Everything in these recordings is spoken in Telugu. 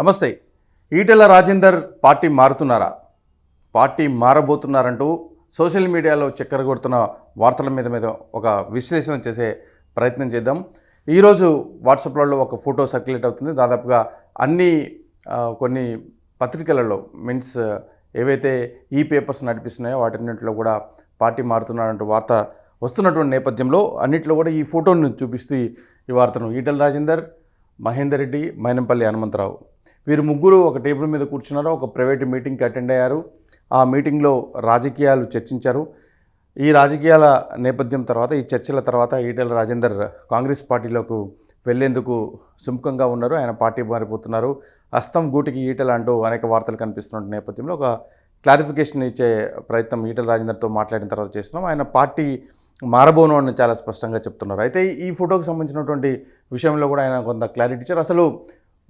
నమస్తే. ఈటెల రాజేందర్ పార్టీ మారుతున్నారా? పార్టీ మారబోతున్నారంటూ సోషల్ మీడియాలో చక్కెర కొడుతున్న వార్తల మీద మీద ఒక విశ్లేషణ చేసే ప్రయత్నం చేద్దాం. ఈరోజు వాట్సాప్లలో ఒక ఫోటో సర్క్యులేట్ అవుతుంది. దాదాపుగా అన్ని కొన్ని పత్రికలలో మీన్స్ ఏవైతే ఈ పేపర్స్ నడిపిస్తున్నాయో వాటన్నింటిలో కూడా పార్టీ మారుతున్నారంటూ వార్త వస్తున్నటువంటి నేపథ్యంలో అన్నింటిలో కూడా ఈ ఫోటోను చూపిస్తూ ఈ వార్తను. ఈటెల రాజేందర్ మహేందర్ రెడ్డి మైనంపల్లి హనుమంతరావు. వీరు ముగ్గురు ఒక టేబుల్ మీద కూర్చున్నారు ఒక ప్రైవేట్ మీటింగ్కి అటెండ్ అయ్యారు. ఆ మీటింగ్లో రాజకీయాలు చర్చించారు. ఈ రాజకీయాల నేపథ్యం తర్వాత ఈ చర్చల తర్వాత ఈటెల రాజేందర్ కాంగ్రెస్ పార్టీలోకి వెళ్ళేందుకు సుముఖంగా ఉన్నారు. ఆయన పార్టీ మారిపోతున్నారు. అస్తం గూటికి ఈటెల అంటూ అనేక వార్తలు కనిపిస్తున్న నేపథ్యంలో ఒక క్లారిఫికేషన్ ఇచ్చే ప్రయత్నం ఈటెల రాజేందర్తో మాట్లాడిన తర్వాత చేస్తున్నాం. ఆయన పార్టీ మారబోను అని చాలా స్పష్టంగా చెప్తున్నారు. అయితే ఈ ఫోటోకి సంబంధించినటువంటి విషయంలో కూడా ఆయన కొంత క్లారిటీ ఇచ్చారు. అసలు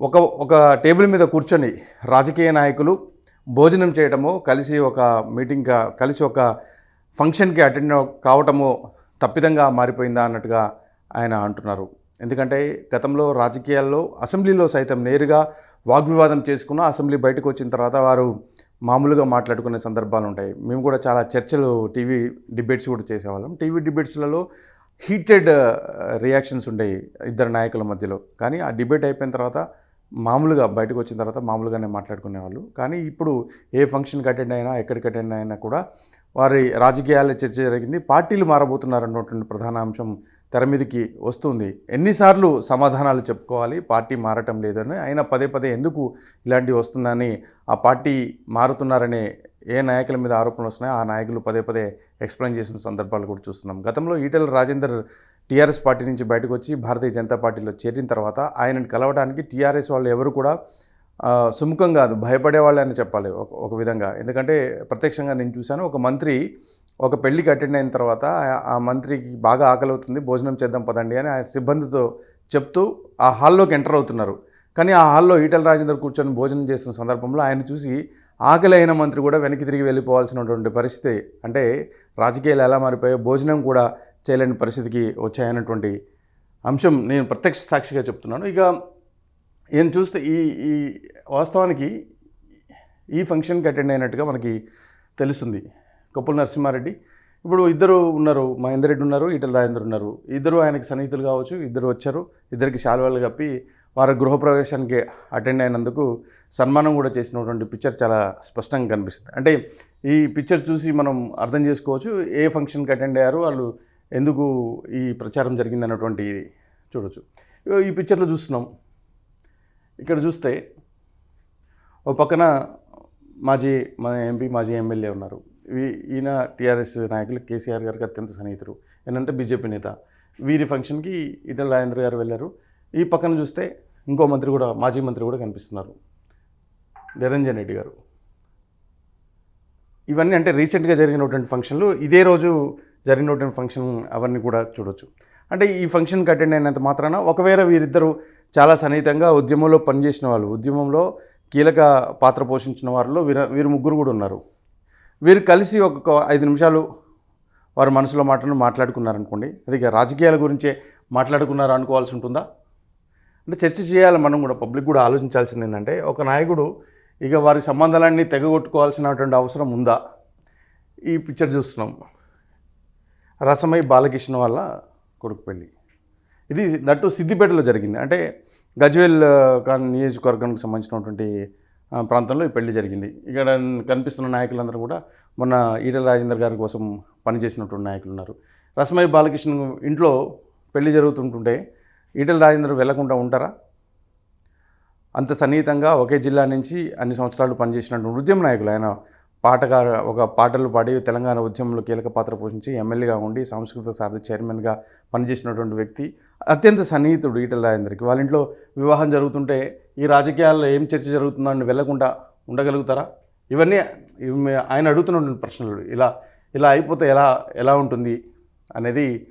ఒక ఒక టేబుల్ మీద కూర్చొని రాజకీయ నాయకులు భోజనం చేయటము కలిసి ఒక మీటింగ్ కలిసి ఒక ఫంక్షన్కి అటెండ్ కావటము తప్పిదంగా మారిపోయిందా అన్నట్టుగా ఆయన అంటున్నారు. ఎందుకంటే గతంలో రాజకీయాల్లో అసెంబ్లీలో సైతం నేరుగా వాగ్వివాదం చేసుకున్న అసెంబ్లీ బయటకు వచ్చిన తర్వాత వారు మామూలుగా మాట్లాడుకునే సందర్భాలు ఉంటాయి. మేము కూడా చాలా చర్చలు టీవీ డిబేట్స్ కూడా చేసేవాళ్ళం. టీవీ డిబేట్స్లలో హీటెడ్ రియాక్షన్స్ ఉండేవి ఇద్దరు నాయకుల మధ్యలో. కానీ ఆ డిబేట్ అయిపోయిన తర్వాత మామూలుగా బయటకు వచ్చిన తర్వాత మామూలుగానే మాట్లాడుకునేవాళ్ళు. కానీ ఇప్పుడు ఏ ఫంక్షన్కి అటెండ్ అయినా ఎక్కడికి అటెండ్ అయినా కూడా వారి రాజకీయాల చర్చ జరిగింది. పార్టీలు మారబోతున్నారు అన్నటువంటి ప్రధాన అంశం తెర మీదకి వస్తుంది. ఎన్నిసార్లు సమాధానాలు చెప్పుకోవాలి? పార్టీ మారటం లేదని. అయినా పదే పదే ఎందుకు ఇలాంటివి వస్తుందని ఆ పార్టీ మారుతున్నారనే ఏ నాయకుల మీద ఆరోపణలు వస్తున్నాయో ఆ నాయకులు పదే పదే ఎక్స్ప్లెయిన్ చేసిన సందర్భాలు కూడా చూస్తున్నాం. గతంలో ఈటెల రాజేందర్ టీఆర్ఎస్ పార్టీ నుంచి బయటకు వచ్చి భారతీయ జనతా పార్టీలో చేరిన తర్వాత ఆయనను కలవడానికి టీఆర్ఎస్ వాళ్ళు ఎవరు కూడా సుముఖం కాదు భయపడే అని చెప్పాలి ఒక విధంగా. ఎందుకంటే ప్రత్యక్షంగా నేను చూశాను ఒక మంత్రి ఒక పెళ్ళికి అటెండ్ అయిన తర్వాత ఆ- ఆ మంత్రికి బాగా ఆకలి అవుతుంది భోజనం చేద్దాం పదండి అని ఆ సిబ్బందితో చెప్తూ ఆ హాల్లోకి ఎంటర్ అవుతున్నారు. కానీ ఆ హాల్లో ఈటల రాజేందర్ కూర్చొని భోజనం చేస్తున్న సందర్భంలో ఆయన చూసి ఆకలి అయిన మంత్రి కూడా వెనక్కి తిరిగి వెళ్ళిపోవాల్సినటువంటి పరిస్థితి అంటే రాజకీయాలు ఎలా మారిపోయాయో భోజనం కూడా చేయలేని పరిస్థితికి వచ్చాయన్నటువంటి అంశం నేను ప్రత్యక్ష సాక్షిగా చెప్తున్నాను. ఇక నేను చూస్తే ఈ ఈ వాస్తవానికి ఈ ఫంక్షన్కి అటెండ్ అయినట్టుగా మనకి తెలుస్తుంది. కొప్పుల నరసింహారెడ్డి ఇప్పుడు ఇద్దరు ఉన్నారు మహేందర్ రెడ్డి ఉన్నారు ఈటల రాజేందర్ ఉన్నారు. ఇద్దరు ఆయనకి సన్నిహితులు కావచ్చు ఇద్దరు వచ్చారు ఇద్దరికి శాలువాలు కప్పి వారి గృహప్రవేశానికి అటెండ్ అయినందుకు సన్మానం కూడా చేసినటువంటి పిక్చర్ చాలా స్పష్టంగా కనిపిస్తుంది. అంటే ఈ పిక్చర్ చూసి మనం అర్థం చేసుకోవచ్చు ఏ ఫంక్షన్కి అటెండ్ అయ్యారు వాళ్ళు ఎందుకు ఈ ప్రచారం జరిగింది అన్నటువంటి చూడొచ్చు ఈ పిక్చర్లో చూస్తున్నాం. ఇక్కడ చూస్తే ఓ పక్కన మాజీ మా ఎంపీ మాజీ ఎమ్మెల్యే ఉన్నారు. ఈయన టీఆర్ఎస్ నాయకులు కేసీఆర్ గారికి అత్యంత సన్నిహితులు ఏంటంటే బీజేపీ నేత. వీరి ఫంక్షన్కి ఈటల రాజేంద్ర గారు వెళ్ళారు. ఈ పక్కన చూస్తే ఇంకో మంత్రి కూడా మాజీ మంత్రి కూడా కనిపిస్తున్నారు. నిరంజన్ రెడ్డి గారు. ఇవన్నీ అంటే రీసెంట్గా జరిగినటువంటి ఫంక్షన్లు. ఇదే రోజు జరిగినటువంటి ఫంక్షన్ అవన్నీ కూడా చూడొచ్చు. అంటే ఈ ఫంక్షన్కి అటెండ్ అయినంత మాత్రాన ఒకవేళ వీరిద్దరూ చాలా సన్నిహితంగా ఉద్యమంలో పనిచేసిన వాళ్ళు ఉద్యమంలో కీలక పాత్ర పోషించిన వారిలో వీర వీరు ముగ్గురు కూడా ఉన్నారు. వీరు కలిసి ఒక ఐదు నిమిషాలు వారి మనసులో మాటను మాట్లాడుకున్నారనుకోండి అది రాజకీయాల గురించే మాట్లాడుకున్నారు అనుకోవాల్సి ఉంటుందా? అంటే చర్చ చేయాలి మనం కూడా పబ్లిక్ కూడా ఆలోచించాల్సింది ఏంటంటే ఒక నాయకుడు ఇక వారి సంబంధాలన్నీ తెగగొట్టుకోవాల్సినటువంటి అవసరం ఉందా? ఈ పిక్చర్ చూస్తున్నాం. రసమై బాలకృష్ణ వల్ల కొడుకు పెళ్ళి. ఇది నట్టు సిద్దిపేటలో జరిగింది. అంటే గజ్వేల్ ఖాన్ కాన్ నియోజకవర్గానికి సంబంధించినటువంటి ప్రాంతంలో ఈ పెళ్ళి జరిగింది. ఇక్కడ కనిపిస్తున్న నాయకులందరూ కూడా మొన్న ఈటల రాజేందర్ గారి కోసం పనిచేసినటువంటి నాయకులు ఉన్నారు. రసమై బాలకృష్ణ ఇంట్లో పెళ్ళి జరుగుతుంటుంటే ఈటల రాజేందర్ వెళ్ళకుండా ఉంటారా? అంత సన్నిహితంగా ఒకే జిల్లా నుంచి అన్ని సంవత్సరాలు పనిచేసినటువంటి ఉద్యమ నాయకులు. ఆయన పాటగారు ఒక పాటలు పాడి తెలంగాణ ఉద్యమంలో కీలక పాత్ర పోషించి ఎమ్మెల్యేగా ఉండి సాంస్కృతిక సారథి చైర్మన్గా పనిచేసినటువంటి వ్యక్తి అత్యంత సన్నిహితుడు ఈటల రాజేందర్కి. వాళ్ళ ఇంట్లో వివాహం జరుగుతుంటే ఈ రాజకీయాల్లో ఏం చర్చ జరుగుతుందని వెళ్ళకుండా ఉండగలుగుతారా? ఇవన్నీ ఆయన అడుగుతున్నటువంటి ప్రశ్నలు. ఇలా ఇలా అయిపోతే ఎలా ఎలా ఉంటుంది అనేది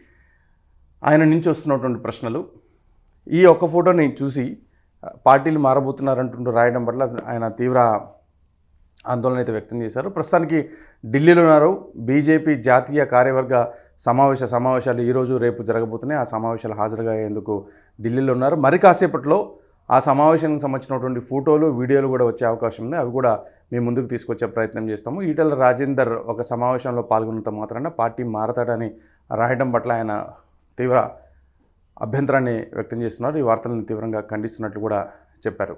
ఆయన నుంచి వస్తున్నటువంటి ప్రశ్నలు. ఈ ఒక్క ఫోటోని చూసి పార్టీలు మారబోతున్నారంటుంటూ రాయడం పట్ల ఆయన తీవ్ర ఆందోళన అయితే వ్యక్తం చేశారు. ప్రస్తుతానికి ఢిల్లీలో ఉన్నారు. బీజేపీ జాతీయ కార్యవర్గ సమావేశ సమావేశాలు ఈరోజు రేపు జరగబోతున్నాయి. ఆ సమావేశాలు హాజరుగాయేందుకు ఢిల్లీలో ఉన్నారు. మరి కాసేపట్లో ఆ సమావేశానికి సంబంధించినటువంటి ఫోటోలు వీడియోలు కూడా వచ్చే అవకాశం ఉంది. అవి కూడా మేము ముందుకు తీసుకొచ్చే ప్రయత్నం చేస్తాము. ఈటల రాజేందర్ ఒక సమావేశంలో పాల్గొన్నంత మాత్రాన పార్టీ మారతాడని రాయడం పట్ల ఆయన తీవ్ర అభ్యంతరాన్ని వ్యక్తం చేస్తున్నారు. ఈ వార్తలను తీవ్రంగా ఖండిస్తున్నట్లు కూడా చెప్పారు.